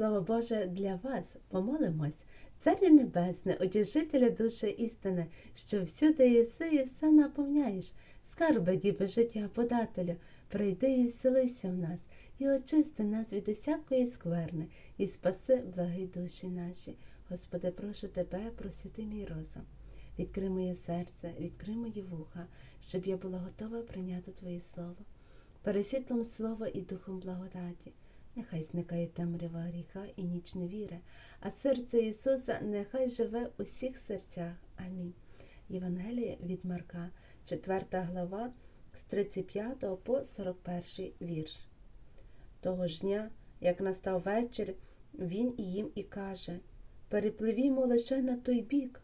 Слово Боже для вас, помолимось. Царю Небесне, утішителя душі істини, що всюди єси і все наповняєш. Скарби діби життя подателю, прийди і вселися в нас, і очисти нас від усякої скверни, і спаси благі душі наші. Господи, прошу тебе, просвіти мій розум. Відкрий моє серце, відкрий мої вуха, щоб я була готова прийняти Твоє Слово. Пересвітлом Слова і духом благодаті. Нехай зникає темрява гріха і ніч невіри, а серце Ісуса нехай живе у всіх серцях. Амінь. Євангеліє від Марка, 4 глава, з 35 по 41 вірш. Того ж дня, як настав вечір, він їм і каже Перепливімо лише на той бік.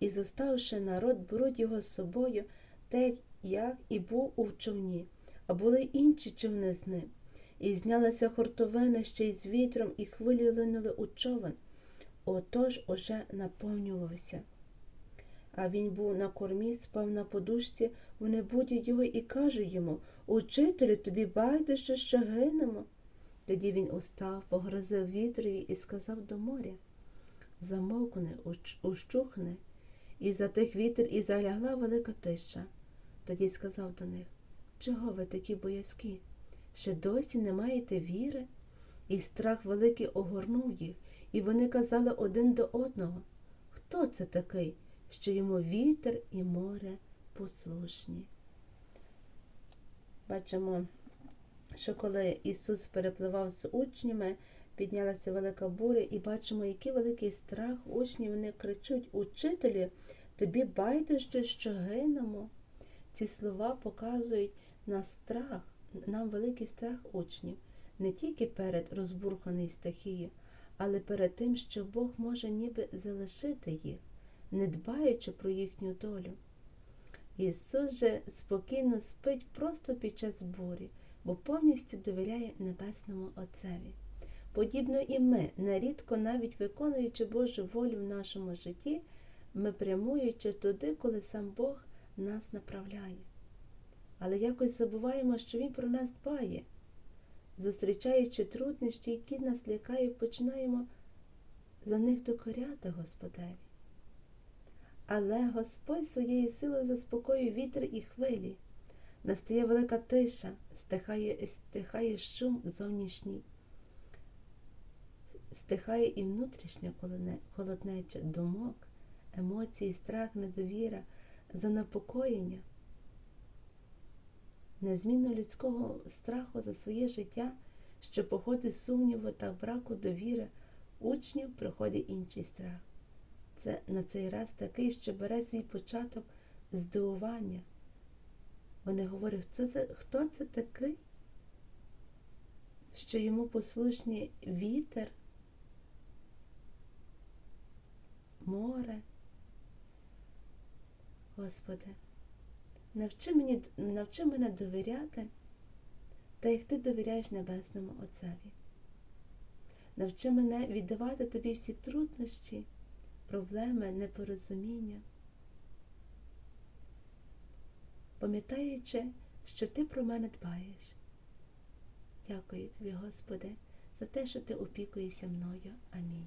І зоставши народ, беруть його з собою, так як і був у човні, а були інші човни з ним. І знялася хортовина ще й з вітром, і хвилі линули у човен. Отож уже наповнювався. А він був на кормі, спав на подушці, вони будять його і кажуть йому Учителю, тобі байдуже, що гинемо. Тоді він устав, погрозив вітрові і сказав до моря Замовкни, уч- ущухни. І затих вітер, і залягла велика тиша. Тоді сказав до них Чого ви такі боязкі? Ще досі не маєте віри? І страх великий огорнув їх, і вони казали один до одного Хто це такий, що йому вітер і море послушні? Бачимо, що коли Ісус перепливав з учнями, піднялася велика буря, і бачимо, який великий страх учні вони кричуть Учителі, тобі байдуже, що гинемо. Ці слова показують на страх, нам великий страх учнів, не тільки перед розбурханою стихією, але перед тим, що Бог може ніби залишити їх, не дбаючи про їхню долю. Ісус же спокійно спить просто під час бурі, бо повністю довіряє Небесному Отцеві. Подібно і ми, нерідко навіть виконуючи Божу волю в нашому житті, ми прямуючи туди, коли сам Бог нас направляє. Але якось забуваємо, що Він про нас дбає. Зустрічаючи труднощі, які нас лякають, починаємо за них докоряти Господеві. Але Господь своєю силою заспокоює вітер і хвилі. Настає велика тиша, стихає, стихає шум зовнішній, стихає і внутрішня холоднеча думок, емоції, страх, недовіра, занепокоєння. Незмінно людського страху за своє життя, що походить сумніву та браку довіри, учнів приходить інший страх. Це на цей раз такий, що бере свій початок здивування. Вони говорять, хто це, хто це такий, що йому послушні вітер, море. Господи, навчи, мені, навчи мене довіряти, та як ти довіряєш Небесному Отцеві. Навчи мене віддавати тобі всі труднощі, проблеми, непорозуміння, пам'ятаючи, що ти про мене дбаєш. Дякую тобі, Господи, за те, що ти опікуєшся мною. Амінь.